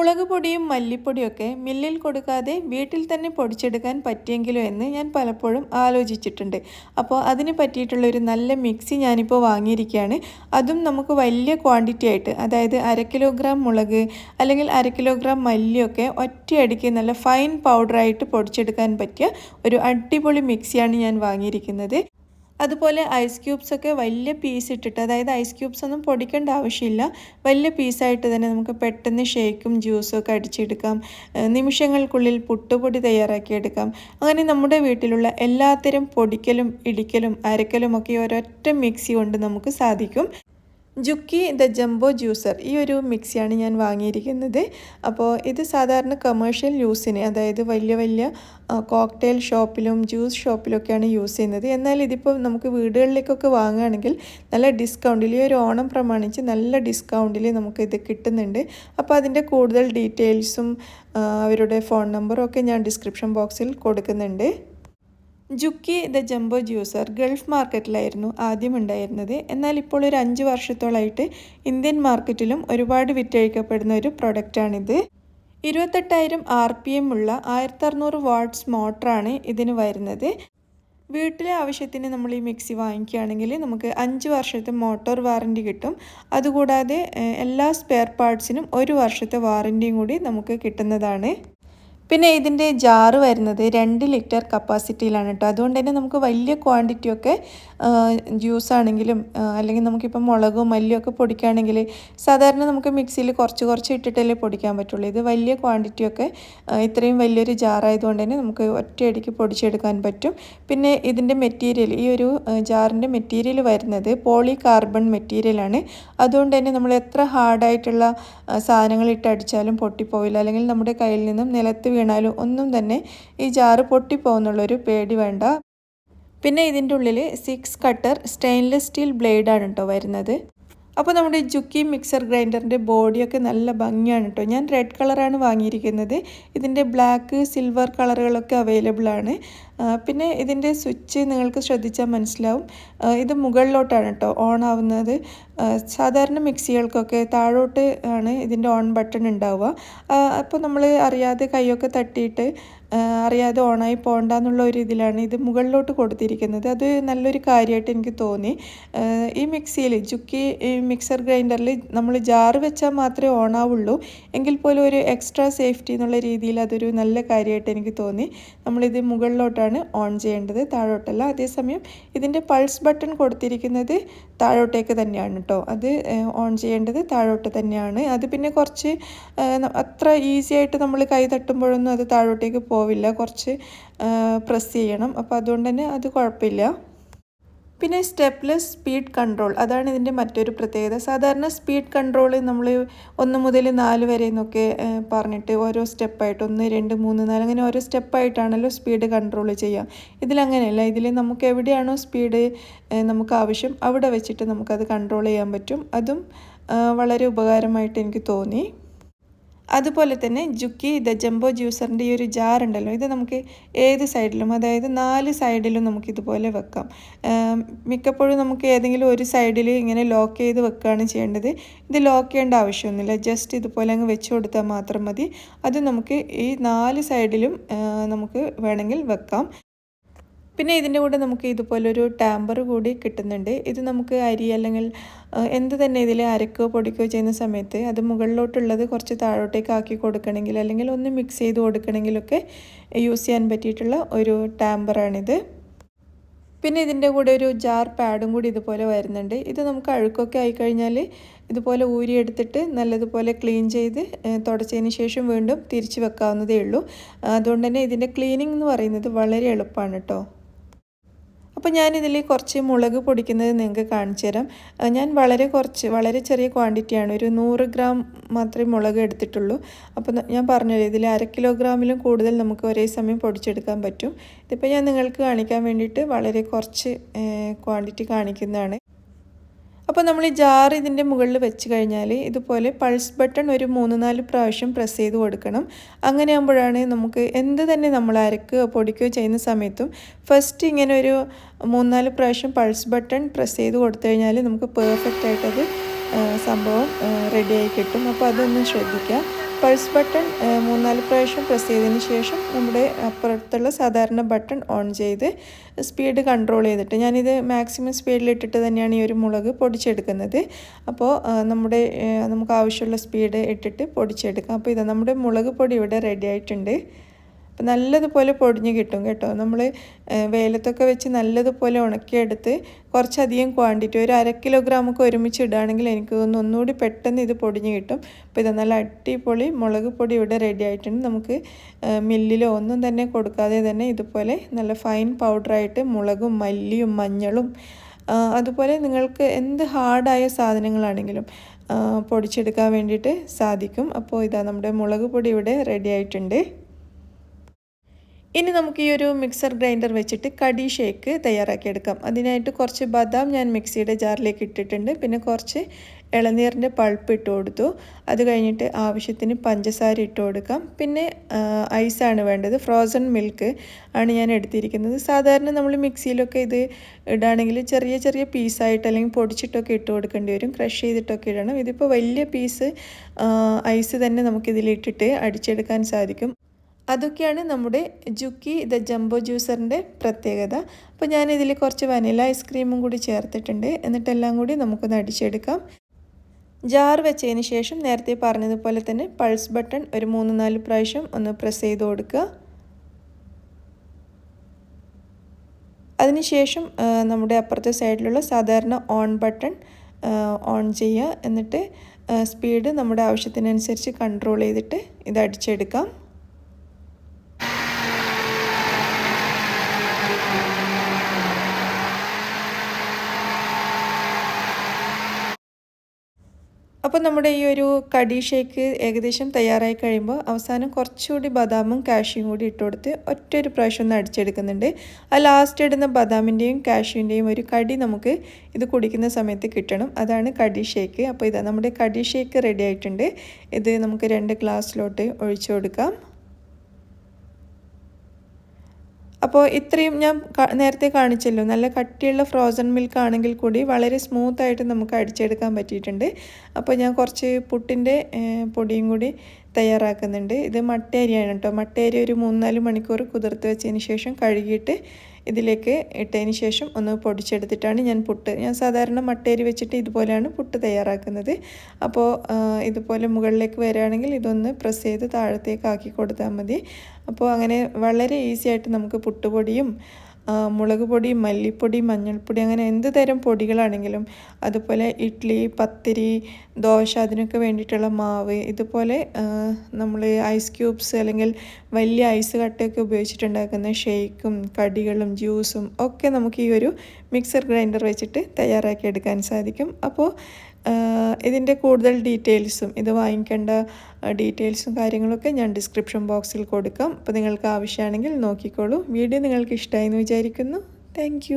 മുളക് പൊടിയും മല്ലിപ്പൊടിയൊക്കെ മില്ലിൽ കൊടുക്കാതെ വീട്ടിൽ തന്നെ പൊടിച്ചെടുക്കാൻ പറ്റിയെങ്കിലോ എന്ന് ഞാൻ പലപ്പോഴും ആലോചിച്ചിട്ടുണ്ട്. അപ്പോൾ അതിന് പറ്റിയിട്ടുള്ള ഒരു നല്ല മിക്സി ഞാനിപ്പോൾ വാങ്ങിയിരിക്കുകയാണ്. അതും നമുക്ക് വലിയ ക്വാണ്ടിറ്റി ആയിട്ട് അതായത് അര കിലോഗ്രാം മുളക് അല്ലെങ്കിൽ അര കിലോഗ്രാം മല്ലിയൊക്കെ ഒറ്റയടിക്ക് നല്ല ഫൈൻ പൗഡറായിട്ട് പൊടിച്ചെടുക്കാൻ പറ്റിയ ഒരു അടിപൊളി മിക്സിയാണ് ഞാൻ വാങ്ങിയിരിക്കുന്നത്. അതുപോലെ ഐസ് ക്യൂബ്സ് ഒക്കെ വലിയ പീസ് ഇട്ടിട്ട് അതായത് ഐസ് ക്യൂബ്സ് ഒന്നും പൊടിക്കേണ്ട ആവശ്യമില്ല. വലിയ പീസായിട്ട് തന്നെ നമുക്ക് പെട്ടെന്ന് ഷേക്കും ജ്യൂസും ഒക്കെ അടിച്ചെടുക്കാം. നിമിഷങ്ങൾക്കുള്ളിൽ പുട്ടുപൊടി തയ്യാറാക്കിയെടുക്കാം അങ്ങനെ നമ്മുടെ വീട്ടിലുള്ള എല്ലാത്തരം പൊടിക്കലും ഇടിക്കലും അരക്കലും ഒക്കെ ഒരൊറ്റ മിക്സി കൊണ്ട് നമുക്ക് സാധിക്കും. ജുക്കി ദ ജംബോ ജ്യൂസർ ഈ ഒരു മിക്സിയാണ് ഞാൻ വാങ്ങിയിരിക്കുന്നത്. അപ്പോൾ ഇത് സാധാരണ കമേഴ്ഷ്യൽ യൂസിന് അതായത് വലിയ വലിയ കോക്ടെയിൽ ഷോപ്പിലും ജ്യൂസ് ഷോപ്പിലൊക്കെയാണ് യൂസ് ചെയ്യുന്നത്. എന്നാൽ ഇതിപ്പോൾ നമുക്ക് വീടുകളിലേക്കൊക്കെ വാങ്ങുകയാണെങ്കിൽ നല്ല ഡിസ്കൗണ്ടിൽ ഈ ഒരു ഓണം പ്രമാണിച്ച് നല്ല ഡിസ്കൗണ്ടിൽ നമുക്ക് ഇത് കിട്ടുന്നുണ്ട്. അപ്പോൾ അതിന്റെ കൂടുതൽ ഡീറ്റെയിൽസും അവരുടെ ഫോൺ നമ്പറും ഒക്കെ ഞാൻ ഡിസ്ക്രിപ്ഷൻ ബോക്സിൽ കൊടുക്കുന്നുണ്ട്. Juki the jumbo juicer Gulf മാർക്കറ്റിലായിരുന്നു ആദ്യം ഉണ്ടായിരുന്നത് എന്നാൽ ഇപ്പോൾ ഒരു അഞ്ച് വർഷത്തോളമായിട്ട് ഇന്ത്യൻ മാർക്കറ്റിലും ഒരുപാട് വിറ്റഴിക്കപ്പെടുന്ന ഒരു പ്രൊഡക്റ്റാണിത്. ഇരുപത്തെട്ടായിരം ആർ പി എം ഉള്ള ആയിരത്തി അറുന്നൂറ് വാട്ട്സ് മോട്ടറാണ് ഇതിന് വരുന്നത്. വീട്ടിലെ ആവശ്യത്തിന് നമ്മൾ ഈ മിക്സി വാങ്ങിക്കുകയാണെങ്കിൽ നമുക്ക് അഞ്ച് വർഷത്തെ മോട്ടോർ വാറന്റി കിട്ടും. അതുകൂടാതെ എല്ലാ സ്പെയർ പാർട്സിനും ഒരു വർഷത്തെ വാറന്റിയും കൂടി നമുക്ക് കിട്ടുന്നതാണ്. പിന്നെ ഇതിന്റെ ജാറ് വരുന്നത് രണ്ട് ലിറ്റർ കപ്പാസിറ്റിയിലാണ് കേട്ടോ. അതുകൊണ്ട് തന്നെ നമുക്ക് വലിയ ക്വാണ്ടിറ്റിയൊക്കെ ജ്യൂസ് ആണെങ്കിലും അല്ലെങ്കിൽ നമുക്കിപ്പോൾ മുളകും മല്ലിയും ഒക്കെ പൊടിക്കുകയാണെങ്കിൽ സാധാരണ നമുക്ക് മിക്സിയിൽ കുറച്ച് കുറച്ച് ഇട്ടിട്ടല്ലേ പൊടിക്കാൻ പറ്റുള്ളൂ. ഇത് വലിയ ക്വാണ്ടിറ്റിയൊക്കെ ഇത്രയും വലിയൊരു ജാറായതുകൊണ്ട് തന്നെ നമുക്ക് ഒറ്റയടിക്ക് പൊടിച്ചെടുക്കാൻ പറ്റും. പിന്നെ ഇതിന്റെ മെറ്റീരിയൽ ഈ ഒരു ജാറിന്റെ മെറ്റീരിയൽ വരുന്നത് പോളി കാർബൺ മെറ്റീരിയലാണ്. അതുകൊണ്ട് തന്നെ നമ്മൾ എത്ര ഹാർഡായിട്ടുള്ള സാധനങ്ങൾ ഇട്ടടിച്ചാലും പൊട്ടിപ്പോവില്ല. അല്ലെങ്കിൽ നമ്മുടെ കയ്യിൽ നിന്നും നിലത്ത് വീണാലും ഒന്നും തന്നെ ഈ ജാറ് പൊട്ടിപ്പോകുന്നുള്ളൊരു പേടി വേണ്ട. പിന്നെ ഇതിന്റെ ഉള്ളിൽ സിക്സ് കട്ടർ സ്റ്റെയിൻലെസ് സ്റ്റീൽ ബ്ലേഡാണ് കേട്ടോ വരുന്നത്. അപ്പോൾ നമ്മുടെ ജുക്കി മിക്സർ ഗ്രൈൻഡറിന്റെ ബോഡിയൊക്കെ നല്ല ഭംഗിയാണ് കേട്ടോ. ഞാൻ റെഡ് കളറാണ് വാങ്ങിയിരിക്കുന്നത്. ഇതിന്റെ ബ്ലാക്ക് സിൽവർ കളറുകളൊക്കെ അവൈലബിൾ ആണ്. പിന്നെ ഇതിന്റെ സ്വിച്ച് നിങ്ങൾക്ക് ശ്രദ്ധിച്ചാൽ മനസ്സിലാവും. ഇത് മുകളിലോട്ടാണ് കേട്ടോ ഓൺ ആവുന്നത്. സാധാരണ മിക്സികൾക്കൊക്കെ താഴോട്ട് ആണ് ഇതിന്റെ ഓൺ ബട്ടൺ ഉണ്ടാവുക. അപ്പോൾ നമ്മൾ അറിയാതെ കൈയൊക്കെ തട്ടിയിട്ട് അറിയാതെ ഓണായി പോകണ്ട എന്നുള്ള ഒരു ഇതിലാണ് ഇത് മുകളിലോട്ട് കൊടുത്തിരിക്കുന്നത്. അത് നല്ലൊരു കാര്യമായിട്ട് എനിക്ക് തോന്നി. ഈ മിക്സിയിൽ ചുക്കി മിക്സർ ഗ്രൈൻഡറിൽ നമ്മൾ ജാറ് വെച്ചാൽ മാത്രമേ ഓണാവുള്ളൂ. എങ്കിൽ പോലും ഒരു എക്സ്ട്രാ സേഫ്റ്റി എന്നുള്ള രീതിയിൽ അതൊരു നല്ല കാര്യമായിട്ട് എനിക്ക് തോന്നി. നമ്മളിത് മുകളിലോട്ടാണ് ഓൺ ചെയ്യേണ്ടത്. താഴോട്ടല്ല. അതേസമയം ഇതിന്റെ പൾസ് ബട്ടൺ കൊടുത്തിരിക്കുന്നത് താഴോട്ടേക്ക് തന്നെയാണ് കേട്ടോ. അത് ഓൺ ചെയ്യേണ്ടത് താഴോട്ട് തന്നെയാണ്. അത് പിന്നെ കുറച്ച് അത്ര ഈസി ആയിട്ട് നമ്മൾ കൈ തട്ടുമ്പോഴൊന്നും അത് താഴോട്ടേക്ക് പോവില്ല. കുറച്ച് പ്രസ് ചെയ്യണം. അപ്പോൾ അതുകൊണ്ട് തന്നെ അത് കുഴപ്പമില്ല. പിന്നെ സ്റ്റെപ്ലെസ് സ്പീഡ് കൺട്രോൾ. അതാണ് ഇതിന്റെ മറ്റൊരു പ്രത്യേകത. സാധാരണ സ്പീഡ് കൺട്രോൾ നമ്മൾ ഒന്ന് മുതൽ നാല് വരെ എന്നൊക്കെ പറഞ്ഞിട്ട് ഓരോ സ്റ്റെപ്പായിട്ട് ഒന്ന് രണ്ട് മൂന്ന് നാല് അങ്ങനെ ഓരോ സ്റ്റെപ്പായിട്ടാണല്ലോ സ്പീഡ് കൺട്രോൾ ചെയ്യുക ഇതിലങ്ങനെയല്ല. ഇതിൽ നമുക്ക് എവിടെയാണോ സ്പീഡ് നമുക്ക് ആവശ്യം അവിടെ വെച്ചിട്ട് നമുക്കത് കൺട്രോൾ ചെയ്യാൻ പറ്റും. അതും വളരെ ഉപകാരമായിട്ട് എനിക്ക് തോന്നി. അതുപോലെ തന്നെ ജുക്കി ദ ജംബോ ജ്യൂസറിന്റെ ഈ ഒരു ജാർ ഉണ്ടല്ലോ ഇത് നമുക്ക് ഏത് സൈഡിലും അതായത് നാല് സൈഡിലും നമുക്ക് ഇതുപോലെ വെക്കാം. മിക്കപ്പോഴും നമുക്ക് ഏതെങ്കിലും ഒരു സൈഡിൽ ഇങ്ങനെ ലോക്ക് ചെയ്ത് വെക്കുകയാണ് ചെയ്യേണ്ടത്. ഇത് ലോക്ക് ചെയ്യേണ്ട ആവശ്യമൊന്നുമില്ല ജസ്റ്റ് ഇതുപോലെ അങ്ങ് വെച്ച് കൊടുത്താൽ മാത്രം മതി. അത് നമുക്ക് ഈ നാല് സൈഡിലും നമുക്ക് വേണമെങ്കിൽ വെക്കാം. പിന്നെ ഇതിന്റെ കൂടെ നമുക്ക് ഇതുപോലൊരു ടാമ്പർ കൂടി കിട്ടുന്നുണ്ട്. ഇത് നമുക്ക് അരി അല്ലെങ്കിൽ എന്ത് തന്നെ ഇതിൽ അരക്കുകയോ പൊടിക്കുകയോ ചെയ്യുന്ന സമയത്ത് അത് മുകളിലോട്ടുള്ളത് കുറച്ച് താഴോട്ടേക്ക് ആക്കി കൊടുക്കണമെങ്കിൽ അല്ലെങ്കിൽ ഒന്ന് മിക്സ് ചെയ്ത് കൊടുക്കണമെങ്കിലൊക്കെ യൂസ് ചെയ്യാൻ പറ്റിയിട്ടുള്ള ഒരു ടാമ്പറാണിത്. പിന്നെ ഇതിന്റെ കൂടെ ഒരു ജാർ പാഡും കൂടി ഇതുപോലെ വരുന്നുണ്ട്. ഇത് നമുക്ക് അഴുക്കൊക്കെ ആയിക്കഴിഞ്ഞാൽ ഇതുപോലെ ഊരിയെടുത്തിട്ട് നല്ലതുപോലെ ക്ലീൻ ചെയ്ത് തുടച്ചതിന് ശേഷം വീണ്ടും തിരിച്ച് വെക്കാവുന്നതേ ഉള്ളൂ. അതുകൊണ്ട് തന്നെ ഇതിന്റെ ക്ലീനിങ് എന്ന് പറയുന്നത് വളരെ എളുപ്പമാണ് കേട്ടോ. അപ്പോൾ ഞാനിതിൽ കുറച്ച് മുളക് പൊടിക്കുന്നത് നിങ്ങൾക്ക് കാണിച്ചു തരാം. ഞാൻ വളരെ കുറച്ച് വളരെ ചെറിയ ക്വാണ്ടിറ്റിയാണ് ഒരു നൂറ് ഗ്രാം മാത്രമേ മുളക് എടുത്തിട്ടുള്ളൂ. അപ്പോൾ ഞാൻ പറഞ്ഞല്ലോ ഇതിൽ അര കിലോഗ്രാമിലും കൂടുതൽ നമുക്ക് ഒരേ സമയം പൊടിച്ചെടുക്കാൻ പറ്റും. ഇതിപ്പോൾ ഞാൻ നിങ്ങൾക്ക് കാണിക്കാൻ വേണ്ടിയിട്ട് വളരെ കുറച്ച് ക്വാണ്ടിറ്റി കാണിക്കുന്നതാണ്. അപ്പോൾ നമ്മൾ ഈ ജാർ ഇതിന്റെ മുകളിൽ വെച്ച് കഴിഞ്ഞാൽ ഇതുപോലെ പൾസ് ബട്ടൺ ഒരു മൂന്ന് നാല് പ്രാവശ്യം പ്രസ് ചെയ്ത് കൊടുക്കണം. അങ്ങനെ ആകുമ്പോഴാണ് നമുക്ക് എന്ത് തന്നെ നമ്മൾ അരക്കുകയോ പൊടിക്കുകയോ ചെയ്യുന്ന സമയത്തും ഫസ്റ്റ് ഇങ്ങനെ ഒരു മൂന്നാൽ പ്രാവശ്യം പൾസ് ബട്ടൺ പ്രസ് ചെയ്ത് കൊടുത്തു കഴിഞ്ഞാൽ നമുക്ക് പെർഫെക്റ്റ് ആയിട്ടത് സംഭവം റെഡിയായി കിട്ടും അപ്പോൾ അതൊന്ന് ശ്രദ്ധിക്കുക. പൾസ് ബട്ടൺ മൂന്നാൽ പ്രാവശ്യം പ്രസ് ചെയ്തതിന് ശേഷം നമ്മുടെ അപ്പുറത്തുള്ള സാധാരണ ബട്ടൺ ഓൺ ചെയ്ത് സ്പീഡ് കൺട്രോൾ ചെയ്തിട്ട് ഞാനിത് മാക്സിമം സ്പീഡിലിട്ടിട്ട് തന്നെയാണ് ഈ ഒരു മുളക് പൊടിച്ചെടുക്കുന്നത്. അപ്പോൾ നമ്മുടെ നമുക്ക് ആവശ്യമുള്ള സ്പീഡ് ഇട്ടിട്ട് പൊടിച്ചെടുക്കാം. അപ്പോൾ ഇത് നമ്മുടെ മുളക് പൊടി ഇവിടെ റെഡി ആയിട്ടുണ്ട്. അപ്പം നല്ലതുപോലെ പൊടിഞ്ഞ് കിട്ടും കേട്ടോ. നമ്മൾ വെയിലത്തൊക്കെ വെച്ച് നല്ലതുപോലെ ഉണക്കിയെടുത്ത് കുറച്ചധികം ക്വാണ്ടിറ്റി ഒരു അര കിലോഗ്രാമൊക്കെ ഒരുമിച്ച് ഇടുകയാണെങ്കിൽ എനിക്ക് തോന്നുന്നു ഒന്നുകൂടി പെട്ടെന്ന് ഇത് പൊടിഞ്ഞ് കിട്ടും. അപ്പോൾ ഇത് നല്ല അടിപൊളി മുളക് പൊടി ഇവിടെ റെഡി ആയിട്ടുണ്ട്. നമുക്ക് മില്ലിലോ ഒന്നും തന്നെ കൊടുക്കാതെ തന്നെ ഇതുപോലെ നല്ല ഫൈൻ പൗഡറായിട്ട് മുളകും മല്ലിയും മഞ്ഞളും അതുപോലെ നിങ്ങൾക്ക് എന്ത് ഹാർഡായ സാധനങ്ങളാണെങ്കിലും പൊടിച്ചെടുക്കാൻ വേണ്ടിയിട്ട് സാധിക്കും. അപ്പോൾ ഇതാ നമ്മുടെ മുളക് പൊടി ഇവിടെ റെഡി ആയിട്ടുണ്ട്. ഇനി നമുക്ക് ഈ ഒരു മിക്സർ ഗ്രൈൻഡർ വെച്ചിട്ട് കടി ഷേക്ക് തയ്യാറാക്കിയെടുക്കാം അതിനായിട്ട് കുറച്ച് ബദാം ഞാൻ മിക്സിയുടെ ജാറിലേക്ക് ഇട്ടിട്ടുണ്ട്. പിന്നെ കുറച്ച് ഇളനീറിന്റെ പൾപ്പ് ഇട്ട് കൊടുത്തു. അത് കഴിഞ്ഞിട്ട് ആവശ്യത്തിന് പഞ്ചസാര ഇട്ട് കൊടുക്കാം. പിന്നെ ഐസാണ് വേണ്ടത്. ഫ്രോസൺ മിൽക്ക് ആണ് ഞാൻ എടുത്തിരിക്കുന്നത്. സാധാരണ നമ്മൾ മിക്സിയിലൊക്കെ ഇത് ഇടുകയാണെങ്കിൽ ചെറിയ ചെറിയ പീസായിട്ട് അല്ലെങ്കിൽ പൊടിച്ചിട്ടൊക്കെ ഇട്ട് കൊടുക്കേണ്ടി വരും. ക്രഷ് ചെയ്തിട്ടൊക്കെ ഇടണം. ഇതിപ്പോൾ വലിയ പീസ് ഐസ് തന്നെ നമുക്കിതിലിട്ടിട്ട് അടിച്ചെടുക്കാൻ സാധിക്കും. അതൊക്കെയാണ് നമ്മുടെ ജുക്കി ദ ജംബോ ജ്യൂസറിന്റെ പ്രത്യേകത. അപ്പോൾ ഞാനിതിൽ കുറച്ച് വനില ഐസ്ക്രീമും കൂടി ചേർത്തിട്ടുണ്ട്. എന്നിട്ടെല്ലാം കൂടി നമുക്കൊന്ന് അടിച്ചെടുക്കാം. ജാർ വെച്ചതിന് ശേഷം നേരത്തെ പറഞ്ഞതുപോലെ തന്നെ പൾസ് ബട്ടൺ ഒരു മൂന്ന് നാല് പ്രാവശ്യം ഒന്ന് പ്രസ് ചെയ്ത് കൊടുക്കുക. അതിനുശേഷം നമ്മുടെ അപ്പുറത്തെ സൈഡിലുള്ള സാധാരണ ഓൺ ബട്ടൺ ഓൺ ചെയ്യുക. എന്നിട്ട് സ്പീഡ് നമ്മുടെ ആവശ്യത്തിനനുസരിച്ച് കൺട്രോൾ ചെയ്തിട്ട് ഇത് അടിച്ചെടുക്കാം. അപ്പോൾ നമ്മുടെ ഈ ഒരു കടി ഷേക്ക് ഏകദേശം തയ്യാറായി കഴിയുമ്പോൾ അവസാനം കുറച്ചുകൂടി ബദാമും കാഷ്യും കൂടി ഇട്ട് കൊടുത്ത് ഒറ്റ ഒരു പ്രാവശ്യം ഒന്ന് അടിച്ചെടുക്കുന്നുണ്ട്. ആ ലാസ്റ്റ് ഇടുന്ന ബദാമിന്റെയും കാഷ്യൂന്റെയും ഒരു കടി നമുക്ക് ഇത് കുടിക്കുന്ന സമയത്ത് കിട്ടണം. അതാണ് കടി ഷേക്ക്. അപ്പോൾ ഇതാ നമ്മുടെ കടി ഷേക്ക് റെഡി ആയിട്ടുണ്ട്. ഇത് നമുക്ക് രണ്ട് ഗ്ലാസ്സിലോട്ട് ഒഴിച്ചു കൊടുക്കാം. അപ്പോൾ ഇത്രയും ഞാൻ നേരത്തെ കാണിച്ചല്ലോ. നല്ല കട്ടിയുള്ള ഫ്രോസൺ മിൽക്ക് ആണെങ്കിൽ കൂടി വളരെ സ്മൂത്തായിട്ട് നമുക്ക് അടിച്ചെടുക്കാൻ പറ്റിയിട്ടുണ്ട്. അപ്പോൾ ഞാൻ കുറച്ച് പുട്ടിന്റെ പൊടിയും കൂടി തയ്യാറാക്കുന്നുണ്ട്. ഇത് മട്ടേരിയാണ് കേട്ടോ. മട്ടേരി ഒരു മൂന്നാൽ മണിക്കൂർ കുതിർത്ത് വെച്ചതിന് ശേഷം കഴുകിയിട്ട് ഇതിലേക്ക് ഇട്ടതിന് ശേഷം ഒന്ന് പൊടിച്ചെടുത്തിട്ടാണ് ഞാൻ പുട്ട്. ഞാൻ സാധാരണ മട്ടേരി വെച്ചിട്ട് ഇതുപോലെയാണ് പുട്ട് തയ്യാറാക്കുന്നത്. അപ്പോൾ ഇതുപോലെ മുകളിലേക്ക് വരികയാണെങ്കിൽ ഇതൊന്ന് പ്രസ് ചെയ്ത് താഴത്തേക്ക് ആക്കി കൊടുത്താൽ മതി. അപ്പോൾ അങ്ങനെ വളരെ ഈസി ആയിട്ട് നമുക്ക് പുട്ടുപൊടിയും മുളക് പൊടി മല്ലിപ്പൊടി മഞ്ഞൾപ്പൊടി അങ്ങനെ എന്ത് തരം പൊടികളാണെങ്കിലും അതുപോലെ ഇഡ്ഡലി പത്തിരി ദോശ അതിനൊക്കെ വേണ്ടിയിട്ടുള്ള മാവ് ഇതുപോലെ നമ്മൾ ഐസ് ക്യൂബ്സ് അല്ലെങ്കിൽ വലിയ ഐസ് കട്ടയൊക്കെ ഉപയോഗിച്ചിട്ടുണ്ടാക്കുന്ന ഷേക്കും കടികളും ജ്യൂസും ഒക്കെ നമുക്ക് ഈ ഒരു മിക്സർ ഗ്രൈൻഡർ വെച്ചിട്ട് തയ്യാറാക്കി എടുക്കാൻ സാധിക്കും. അപ്പോൾ ഇതിന്റെ കൂടുതൽ ഡീറ്റെയിൽസും ഇത് വാങ്ങിക്കേണ്ട ഡീറ്റെയിൽസും കാര്യങ്ങളൊക്കെ ഞാൻ ഡിസ്ക്രിപ്ഷൻ ബോക്സിൽ കൊടുക്കാം. അപ്പോൾ നിങ്ങൾക്ക് ആവശ്യമാണെങ്കിൽ നോക്കിക്കോളൂ. വീഡിയോ നിങ്ങൾക്ക് ഇഷ്ടമായി എന്ന് വിചാരിക്കുന്നു. താങ്ക്